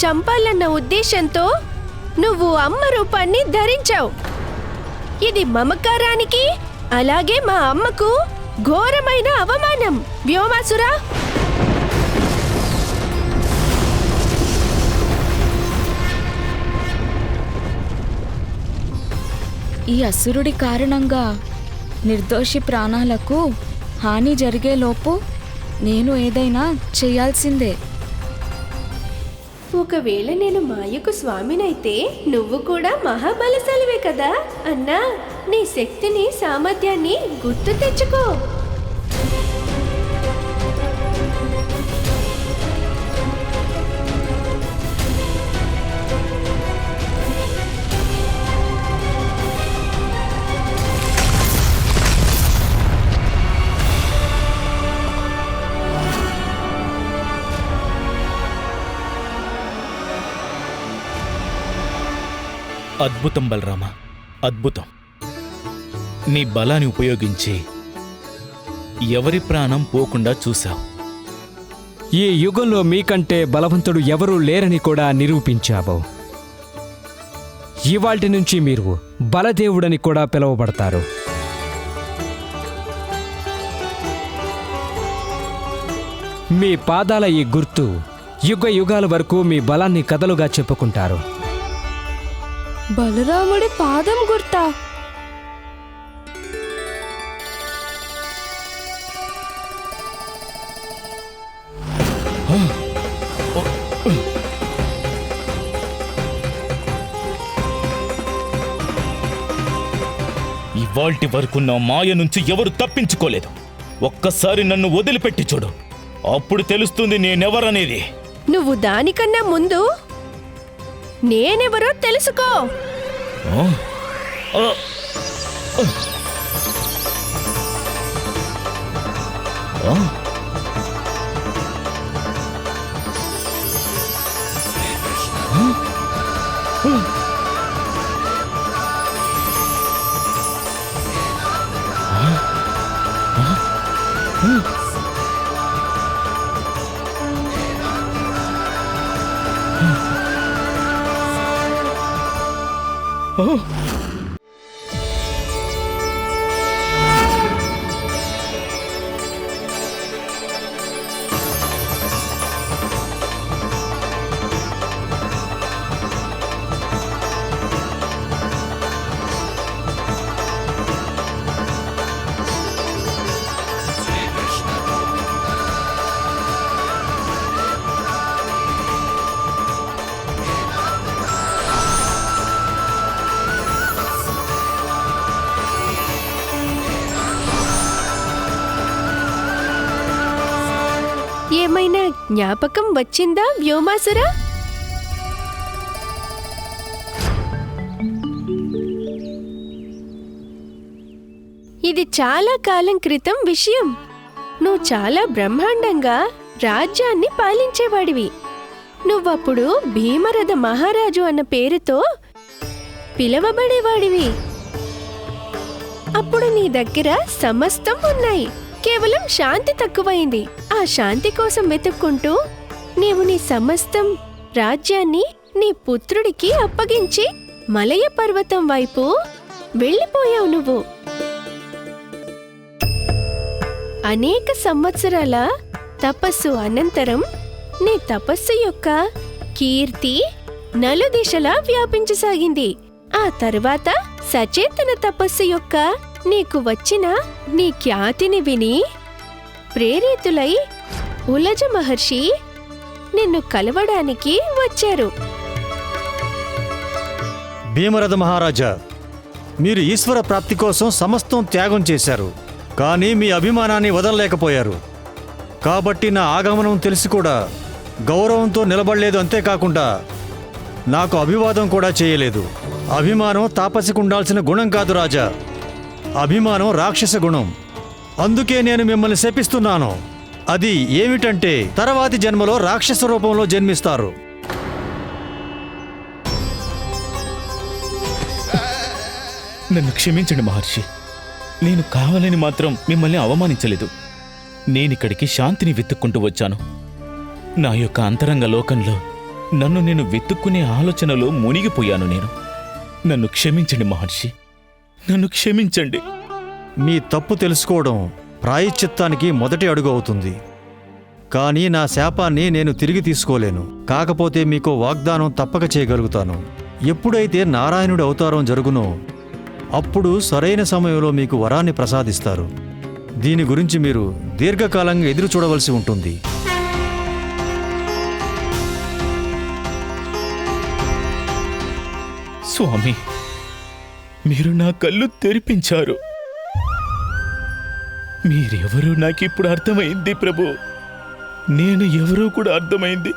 చంపాలన్న ఉద్దేశంతో నువ్వు అమ్మ రూపాన్ని ధరించావు. ఇది మమకారానికి అలాగే మా అమ్మకు ఘోరమైన అవమానం. వ్యోమాసురా! ఈ అసురుడి కారణంగా నిర్దోషి ప్రాణాలకు హాని జరిగేలోపు నేను ఏదైనా చేయాల్సిందే. ఒకవేళ నేను మాయకు స్వామినైతే నువ్వు కూడా మహాబలశాలివే కదా అన్నా. నీ శక్తిని సామర్థ్యాన్ని గుర్తు తెచ్చుకో. అద్భుతం బలరామ. అద్భుతం. నీ బలాన్ని ఉపయోగించి ఎవరి ప్రాణం పోకుండా చూశావు? ఈ యుగంలో మీకంటే బలవంతుడు ఎవరూ లేరని కూడా నిరూపించావు. ఇవాటి నుంచి మీరు బలదేవుడని కూడా పిలువబడతారు. మీ పాదాల ఈ గుర్తు యుగ యుగాల వరకు మీ బలాన్ని కథలుగా చెప్పుకుంటారు. బలరాముడి పాదం గుర్తా. ఇవాల్టి వరకు నా మాయ నుంచి ఎవరు తప్పించుకోలేదు. ఒక్కసారి నన్ను వదిలిపెట్టి చూడు. అప్పుడు తెలుస్తుంది నేనెవరనేది. నువ్వు దానికన్నా ముందు నేనెవరో తెలుసుకో. Hmm. జ్ఞాపకం వచ్చిందా వ్యోమాసురా? ఇది చాలా కాలం క్రితం విషయం. నువ్వు చాలా బ్రహ్మాండంగా రాజ్యాన్ని పాలించేవాడివి. నువ్వప్పుడు భీమరథ మహారాజు అన్న పేరుతో పిలవబడేవాడివి. అప్పుడు నీ దగ్గర సమస్తం ఉన్నాయి. కేవలం శాంతి తక్కువైంది. ఆ శాంతి కోసం వెతుక్కుంటూ నీవు నీ సమస్తం రాజ్యాన్ని నీ పుత్రుడికి అప్పగించి మలయ పర్వతం వైపు వెళ్ళిపోయావు నువ్వు. అనేక సంవత్సరాల తపస్సు అనంతరం నీ తపస్సు యొక్క కీర్తి నలుదిశలా వ్యాపించసాగింది. ఆ తరువాత సచేతన తపస్సు యొక్క నీకు వచ్చిన నీ ఖ్యాతిని విని ప్రేరితులై ఉలజ మహర్షి నిన్ను కలవడానికి వచ్చారు. భీమరథ మహారాజా మీరు ఈశ్వర ప్రాప్తి కోసం సమస్తం త్యాగం చేశారు కానీ మీ అభిమానాన్ని వదలలేకపోయారు. కాబట్టి నా ఆగమనం తెలిసి కూడా గౌరవంతో నిలబడలేదు అంతేకాకుండా నాకు అభివాదం కూడా చేయలేదు. అభిమానం తాపసికుండాల్సిన గుణం కాదు రాజా. అభిమానం రాక్షస గుణం. అందుకే నేను మిమ్మల్ని శపిస్తున్నాను. అది ఏమిటంటే తర్వాతి జన్మలో రాక్షస రూపంలో జన్మిస్తారు. నన్ను క్షమించండి మహర్షి. నేను కావాలని మాత్రం మిమ్మల్ని అవమానించలేదు. నేనిక్కడికి శాంతిని వెతుక్కుంటూ వచ్చాను. నా యొక్క అంతరంగ లోకంలో నన్ను నేను వెతుక్కునే ఆలోచనలో మునిగిపోయాను నేను. నన్ను క్షమించండి మహర్షి. నన్ను క్షమించండి. మీ తప్పు తెలుసుకోవడం ప్రాయశ్చిత్తానికి మొదటి అడుగు అవుతుంది. కానీ నా శాపాన్ని నేను తిరిగి తీసుకోలేను. కాకపోతే మీకు వాగ్దానం తప్పక చేయగలుగుతాను. ఎప్పుడైతే నారాయణుడి అవతారం జరుగునో అప్పుడు సరైన సమయంలో మీకు వరాన్ని ప్రసాదిస్తారు. దీని గురించి మీరు దీర్ఘకాలంగా ఎదురు చూడవలసి ఉంటుంది. స్వామి మీరు నా కళ్ళు తెరిపించారు. మీరెవరో నాకిప్పుడు అర్థమైంది ప్రభు. నేను ఎవరో కూడా అర్థమైంది.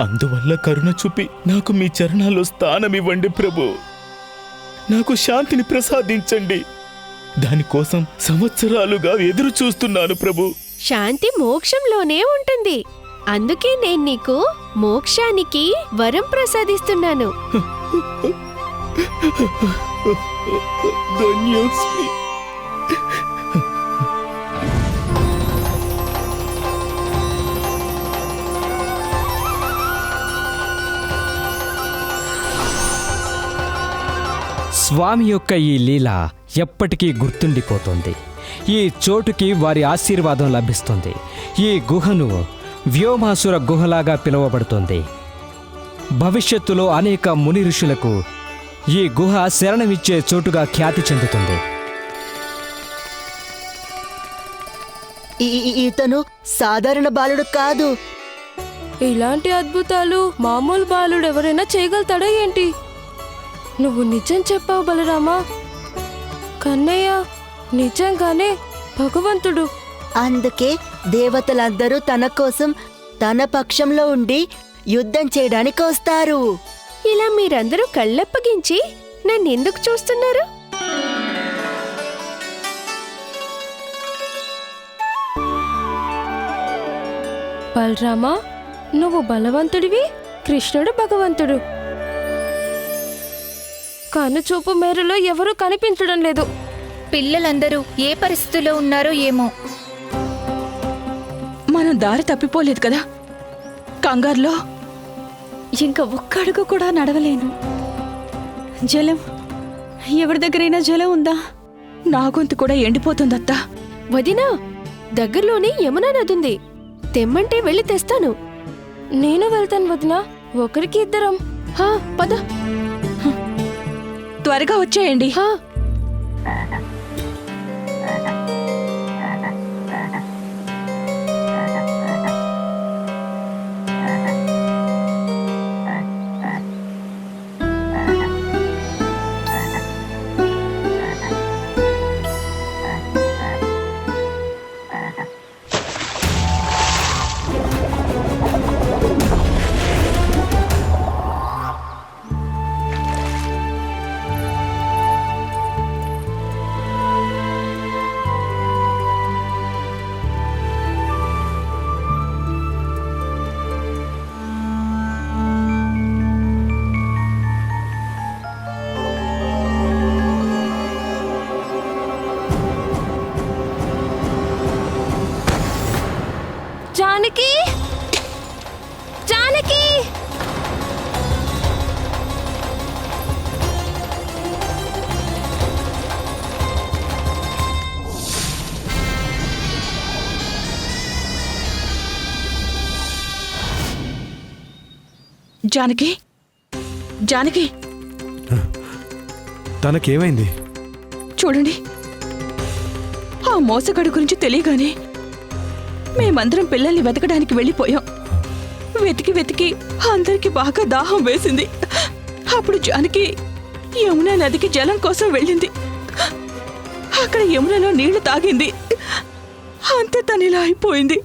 అందువల్ల కరుణ చూపి నాకు మీ చరణాల్లో స్థానం ఇవ్వండి ప్రభు. నాకు శాంతిని ప్రసాదించండి. దానికోసం సంవత్సరాలుగా ఎదురు చూస్తున్నాను ప్రభు. శాంతి మోక్షంలోనే ఉంటుంది. అందుకే నేను నీకు మోక్షానికి వరం ప్రసాదిస్తున్నాను. Донецкий. స్వామి యొక్క ఈ లీల ఎప్పటికీ గుర్తుండిపోతుంది. ఈ చోటుకి వారి ఆశీర్వాదం లభిస్తుంది. ఈ గుహను వ్యోమాసుర గుహలాగా పిలువబడుతుంది. భవిష్యత్తులో అనేక ముని ఋషులకు ఈ గుహ శరణమిచ్చే చోటుగా ఖ్యాతి చెందుతుంది. ఇతను సాధారణ బాలుడు కాదు. ఇలాంటి అద్భుతాలు మామూలు బాలుడు ఎవరైనా చేయగలుగుతాడా ఏంటి? నువ్వు నిజం చెప్పావు బలరామా. కన్నయ్య నిజంగానే భగవంతుడు. అందుకే దేవతలందరూ తన కోసం తన పక్షంలో ఉండి యుద్ధం చేయడానికి వస్తారు. ఇలా మీరందరూ కళ్ళప్పగించి నన్నెందుకు చూస్తున్నారు? బలరామా నువ్వు బలవంతుడివి కృష్ణుడు భగవంతుడు. కనుచూపు మేరలో ఎవరూ కనిపించడం లేదు. పిల్లలందరూ ఏ పరిస్థితిలో ఉన్నారో ఏమో. మనం దారి తప్పిపోలేదు కదా? కంగారులో ఇంకా ఒక్క అడుగు కూడా నడవలేను. జలం ఎవరి దగ్గరైనా జలం ఉందా? నా గొంతు కూడా ఎండిపోతుందత్తా. వదినా దగ్గరలోనే యమునా నదుంది తెమ్మంటే వెళ్ళి తెస్తాను. నేను వెళ్తాను వదినా ఒకరికి ఇద్దరం. హా పద. త్వరగా వచ్చేయండి. హా జానకి? జానకి? తనకేమైంది? చూడండి. ఆ మోసగాడి గురించి తెలియగానే మేమందరం పిల్లల్ని వెతకడానికి వెళ్ళిపోయాం. వెతికి వెతికి అందరికి బాగా దాహం వేసింది. అప్పుడు జానకి యమునా నదికి జలం కోసం వెళ్ళింది. అక్కడ యమునలో నీళ్ళు తాగింది. అంతే తను ఇలా అయిపోయింది.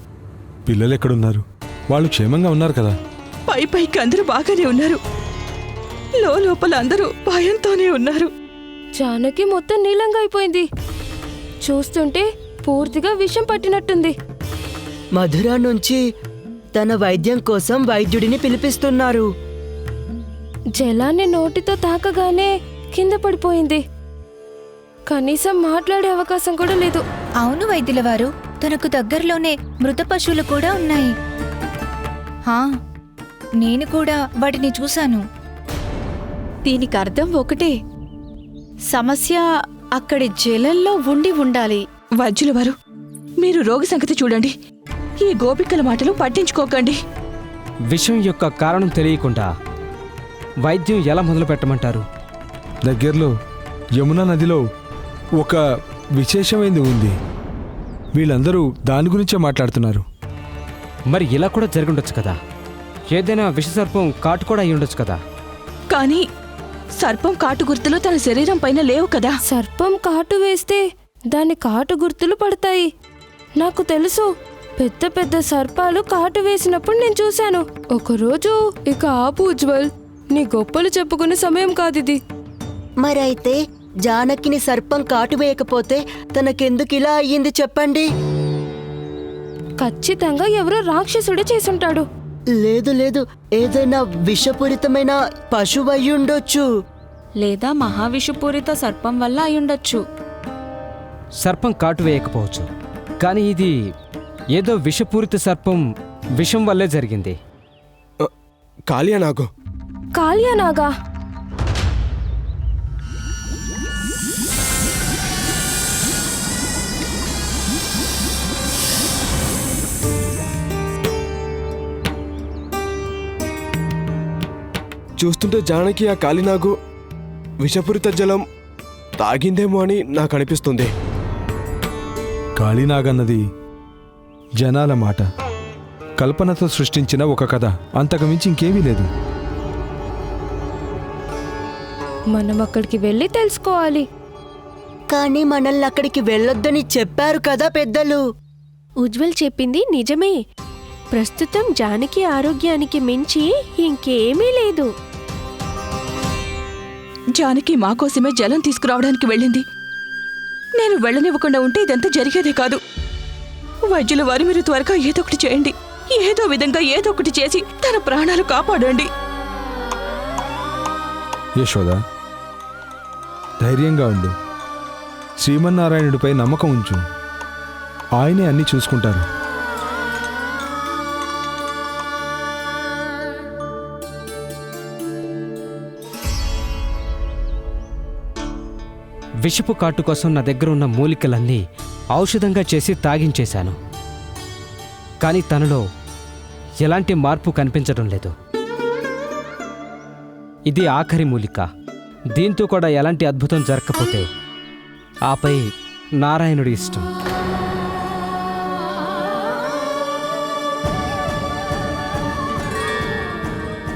పిల్లలు ఎక్కడున్నారు? వాళ్ళు క్షేమంగా ఉన్నారు కదా. పై పైకి అందరూ బాగానే ఉన్నారు. లో లోపల అందరూ భయంతోనే ఉన్నారు. జానకి మొత్తం నీలంగా అయిపోయింది. చూస్తుంటే పూర్తిగా విషం పట్టినట్టుంది. మధుర నుంచి తన వైద్యం కోసం వైద్యుడిని పిలిపిస్తున్నారు. జలాన్ని నోటితో తాకగానే కింద పడిపోయింది. కనీసం మాట్లాడే అవకాశం కూడా లేదు. అవును వైద్యుల వారు తనకు దగ్గరలోనే మృత పశువులు కూడా ఉన్నాయి. హా నేను కూడా వాటిని చూశాను. దీనికి అర్థం ఒకటే. సమస్య అక్కడి జలంలో ఉండి ఉండాలి. వైద్యుల వారు మీరు రోగి సంగతి చూడండి. ఈ గోపికల మాటలు పట్టించుకోకండి. విషయం యొక్క కారణం తెలియకుండా వైద్యం ఎలా మొదలు పెట్టమంటారు దగ్గరలో యమునా నదిలో ఒక విశేషమైనది ఉంది. వీళ్ళందరూ దాని గురించే మాట్లాడుతున్నారు. మరి ఇలా కూడా జరుగుండొచ్చు కదా? ఏదైనా విషసర్పం కాటు కూడా అయి ఉండొచ్చు కదా? కానీ సర్పం కాటు గుర్తులు తన శరీరం పైన లేవు కదా? సర్పం కాటు వేస్తే దాని కాటు గుర్తులు పడతాయి. నాకు తెలుసు పెద్ద పెద్ద సర్పాలు కాటు వేసినప్పుడు నేను చూశాను. ఒకరోజు ఇక ఆపు ఉజ్వల్ నీ గొప్పలు చెప్పుకునే సమయం కాదిది. మరైతే జానకిని సర్పం కాటు వేయకపోతే తనకెందుకు ఇలా అయ్యింది చెప్పండి? ఖచ్చితంగా ఎవరో రాక్షసుడే చేసుంటాడు. లేదు లేదు. ఏదైనా విషపూరితమైన పశువు అయ్యుండొచ్చు లేదా మహావిషపూరిత సర్పం వల్ల అయ్యుండొచ్చు. సర్పం కాటు వేయకపోవచ్చు. కానీ ఇది ఏదో విషపూరిత సర్పం విషం వల్లే జరిగింది. కాలియా నాకు కాళ్యానాగా చూస్తుంటే జానకి ఆ కాలినాగు విషపూరిత జలం తాగిందేమో అని నాకు అనిపిస్తుంది కాళీనాగన్నది జనాల మాట. కల్పనతో సృష్టించిన ఒక కథ. అంతకుమించి ఇంకేమీ లేదు. మనం అక్కడికి వెళ్ళి తెలుసుకోవాలి. కానీ మనల్ని అక్కడికి వెళ్ళొద్దని చెప్పారు కదా పెద్దలు. ఉజ్వల్ చెప్పింది నిజమే. ప్రస్తుతం జానకి ఆరోగ్యానికి మించి ఇంకేమీ లేదు. జానకి మా కోసమే జలం తీసుకురావడానికి వెళ్ళింది. నేను వెళ్ళనివ్వకుండా ఉంటే ఇదంతా జరిగేదే కాదు. వైద్యుల వారు మీరు త్వరగా ఏదో ఒకటి చేయండి. ఏదో విధంగా ఏదో ఒకటి చేసి తన ప్రాణాలు కాపాడండి. యశోద ధైర్యంగా ఉండు. శ్రీమన్నారాయణుడిపై నమ్మకం ఉంచు. ఆయనే అన్నీ చూసుకుంటారు. విషపు కాటు కోసం నా దగ్గర ఉన్న మూలికలన్నీ ఔషధంగా చేసి తాగించేశాను. కానీ తనలో ఎలాంటి మార్పు కనిపించడం లేదు. ఇది ఆఖరి మూలిక. దీంతో కూడా ఎలాంటి అద్భుతం జరగకపోతే ఆపై నారాయణుడి ఇష్టం.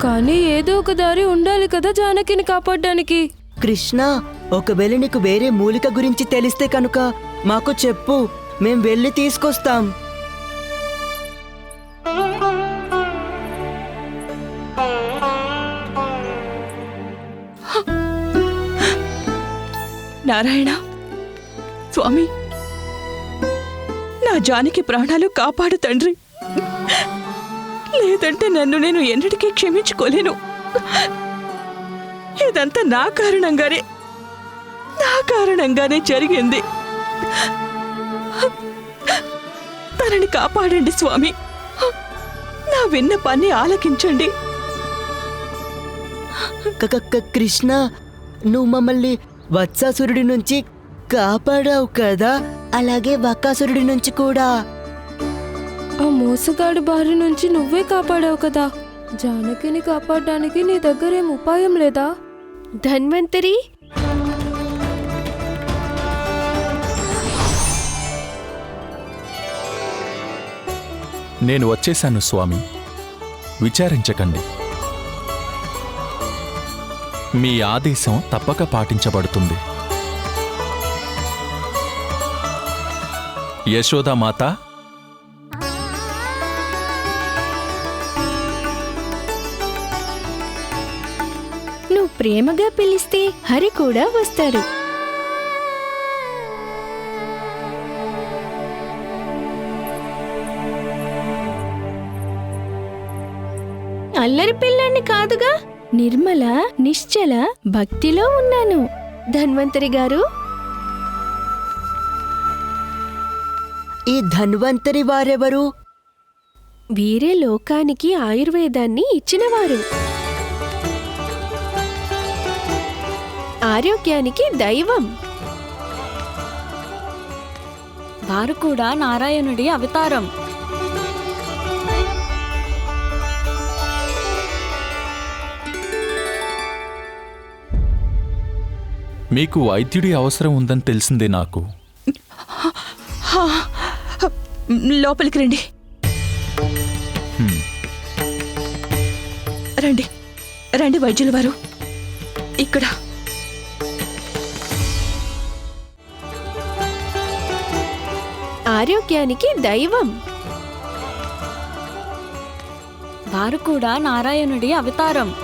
కానీ ఏదో ఒక దారి ఉండాలి కదా జానకిని కాపాడడానికి. కృష్ణ ఒకవేళ నీకు వేరే మూలిక గురించి తెలిస్తే కనుక మాకు చెప్పు మేం వెళ్ళి తీసుకొస్తాం. నారాయణ స్వామి నా జానకి ప్రాణాలు కాపాడు తండ్రి. లేదంటే నన్ను నేను ఎన్నటికీ క్షమించుకోలేను. ఇదంతా నా కారణంగానే నా కారణంగానే జరిగింది. తనని కాపాడండి స్వామి. నా విన్నపాన్ని ఆలకించండి. కృష్ణ నువ్వు మమ్మల్ని వత్సాసురుడి నుంచి కాపాడావు కదా? అలాగే బకాసురుడి నుంచి కూడా. ఆ మోసగాడి బారి నుంచి నువ్వే కాపాడావు కదా? జానకిని కాపాడడానికి నీ దగ్గర ఏం ఉపాయం లేదా? ధన్వంతరి! నేను వచ్చేశాను స్వామి. విచారించకండి. మీ ఆదేశం తప్పక పాటించబడుతుంది. యశోదామాత ప్రేమగా పిలిస్తే హరి కూడా వస్తారు. అల్లరి పిల్లాన్ని కాదుగా నిర్మల నిశ్చల భక్తిలో ఉన్నాను. ధన్వంతరి గారు. ఈ ధన్వంతరి వారెవరు? వీరే లోకానికి ఆయుర్వేదాన్ని ఇచ్చినవారు. ఆరోగ్యానికి దైవం. వారు కూడా నారాయణుడి అవతారం. మీకు వైద్యుడి అవసరం ఉందని తెలిసిందే నాకు. లోపలికి రండి. హ్మ్. రండి రండి వైద్యుల వారు. ఇక్కడ. ఆరోగ్యానికి దైవం. వారు కూడా నారాయణుడి అవతారం.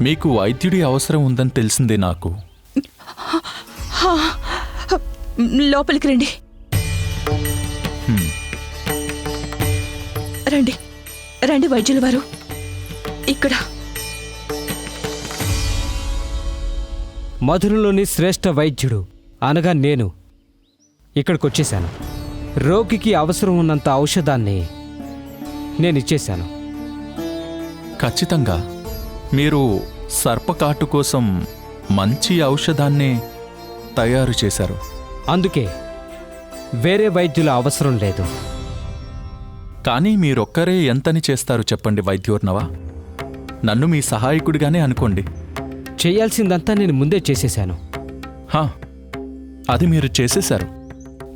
మీకు వైద్యుడి అవసరం ఉందని తెలిసిందే నాకు. లోపలికి రండి. రండి రండి వైద్యుల వారు. ఇక్కడ. మధురలోని శ్రేష్ఠ వైద్యుడు. అనగా నేను. ఇక్కడికి వచ్చేశాను రోగికి అవసరం ఉన్నంత ఔషధాన్ని నేను ఇచ్చేశాను ఖచ్చితంగా. మీరు సర్పకాటు కోసం మంచి ఔషధాన్నే తయారు చేశారు. అందుకే వేరే వైద్యుల అవసరం లేదు. కానీ మీరొక్కరే ఎంతని చేస్తారు చెప్పండి వైద్యోర్నవా? నన్ను మీ సహాయకుడిగానే అనుకోండి. చేయాల్సిందంతా నేను ముందే చేసేశాను. హా అది మీరు చేసేశారు.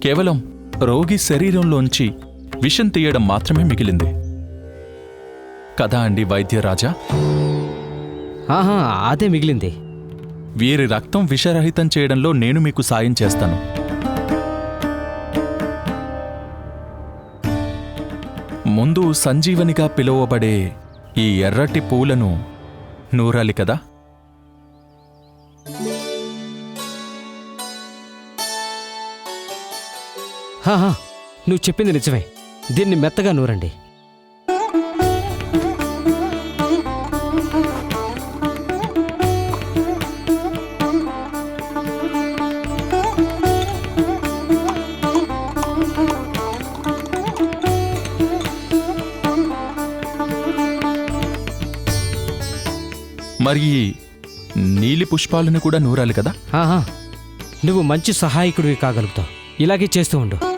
కేవలం రోగి శరీరంలోంచి విషం తీయడం మాత్రమే మిగిలింది. కదా అండి వైద్యరాజా ఆహా అదే మిగిలింది. వీరి రక్తం విషరహితం చేయడంలో నేను మీకు సాయం చేస్తాను. ముందు సంజీవనిగా పిలువబడే ఈ ఎర్రటి పూలను నూరాలి కదా? హాహా నువ్వు చెప్పింది నిజమే. దీన్ని మెత్తగా నూరండి. మరి ఈ నీలి పుష్పాలను కూడా నూరాలి కదా? ఆహా నువ్వు మంచి సహాయకుడివి కాగలుగుతావు. ఇలాగే చేస్తూ ఉండు.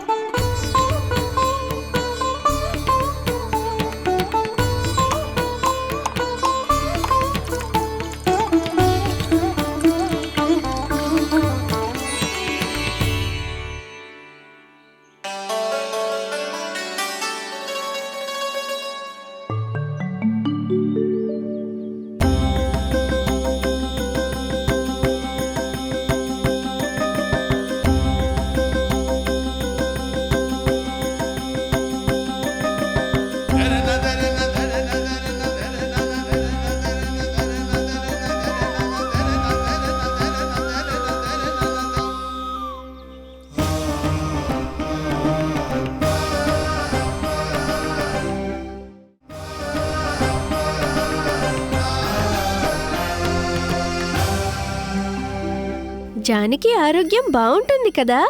జానకి ఆరోగ్యం బావుంటుంది కదా?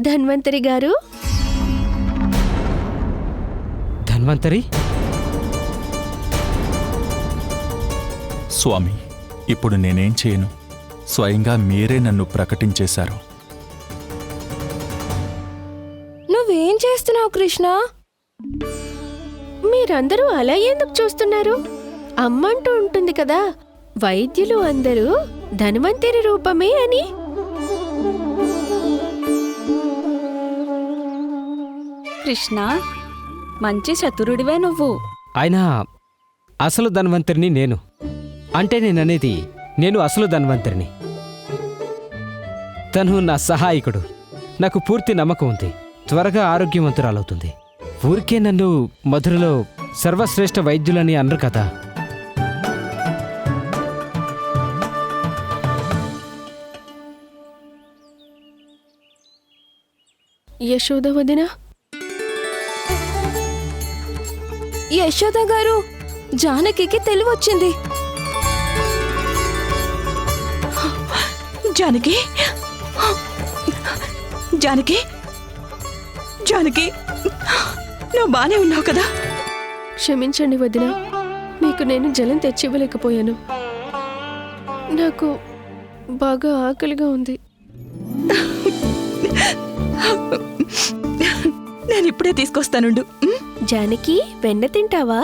ధన్వంతరి గారు. ధన్వంతరి? స్వామి ఇప్పుడు నేనేం చేయను? స్వయంగా మీరే నన్ను ప్రకటించేశారు. నువ్వేం చేస్తున్నావు కృష్ణ? మీరందరూ అలా ఎందుకు చూస్తున్నారు? అమ్మంటూ ఉంటుంది కదా వైద్యులు అందరూ ధన్వంతరి రూపమే అని. కృష్ణ మంచి చతురుడివే నువ్వు. అయినా అసలు ధన్వంతరిని నేను. అంటే నేననేది నేను అసలు ధన్వంతరిని. తను నా సహాయకుడు. నాకు పూర్తి నమ్మకం ఉంది. త్వరగా ఆరోగ్యవంతురాలవుతుంది. ఊరికే నన్ను మధురలో సర్వశ్రేష్ఠ వైద్యులని అనరు కదా. యశోద వదిన? యశోద గారు జానకికి తెలివొచ్చింది. జానకి? జానకి? జానకి నువ్వు బానే ఉన్నావు కదా? క్షమించండి వదిన మీకు నేను జలం తెచ్చివ్వలేకపోయాను. నాకు బాగా ఆకలిగా ఉంది. నేను ఇప్పుడే తీసుకొస్తానుండు? జానకి వెన్న తింటావా?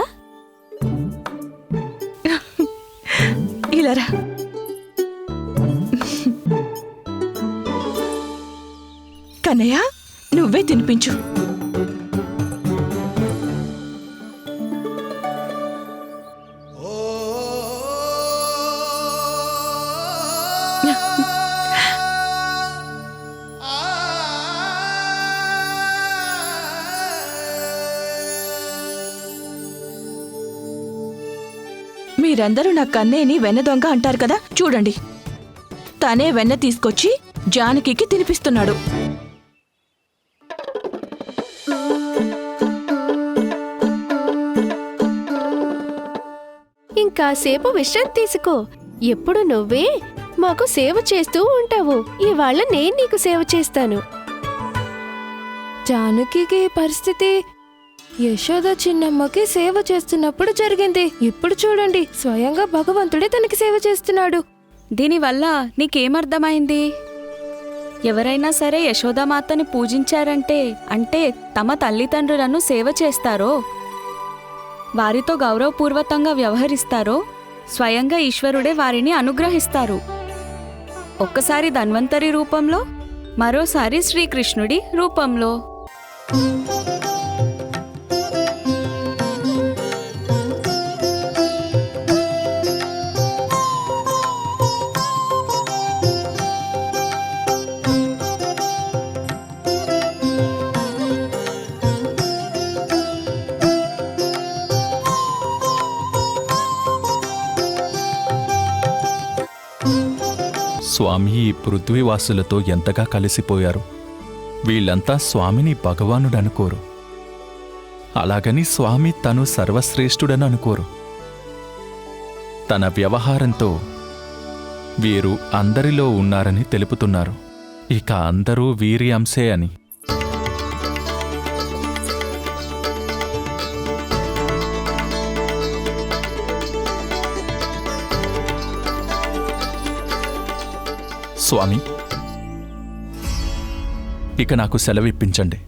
ఇలా రా. కన్నయ్య నువ్వే తినిపించు. మీరందరూ నా కన్నేని వెన్న దొంగ అంటారు కదా? చూడండి. తనే వెన్న తీసుకొచ్చి జానకికి తినిపిస్తున్నాడు. ఇంకాసేపు విశ్రాంతి తీసుకో. ఎప్పుడు నువ్వే మాకు సేవ చేస్తూ ఉంటావు. ఇవాళ నేను నీకు సేవ చేస్తాను. జానకికి ఈ పరిస్థితి యశోద చిన్నమ్మకి సేవ చేస్తున్నప్పుడు జరిగింది. ఇప్పుడు చూడండి స్వయంగా భగవంతుడే తనకి సేవ చేస్తున్నాడు. దీనివల్ల నీకేమర్థమైంది? ఎవరైనా సరే యశోదామాతని పూజించారంటే అంటే తమ తల్లిదండ్రులను సేవ చేస్తారో? వారితో గౌరవపూర్వకంగా వ్యవహరిస్తారో? స్వయంగా ఈశ్వరుడే వారిని అనుగ్రహిస్తారు. ఒక్కసారి ధన్వంతరి రూపంలో మరోసారి శ్రీకృష్ణుడి రూపంలో. స్వామి ఈ పృథ్వీవాసులతో ఎంతగా కలిసిపోయారు? వీళ్ళంతా స్వామిని భగవానుడనుకోరు. అలాగని స్వామి తను సర్వశ్రేష్ఠుడని అనుకోరు. తన వ్యవహారంతో వీరు అందరిలో ఉన్నారని తెలుపుతున్నారు. ఇక అందరూ వీరి అంశే అని. స్వామి ఇక నాకు సెలవిప్పించండి.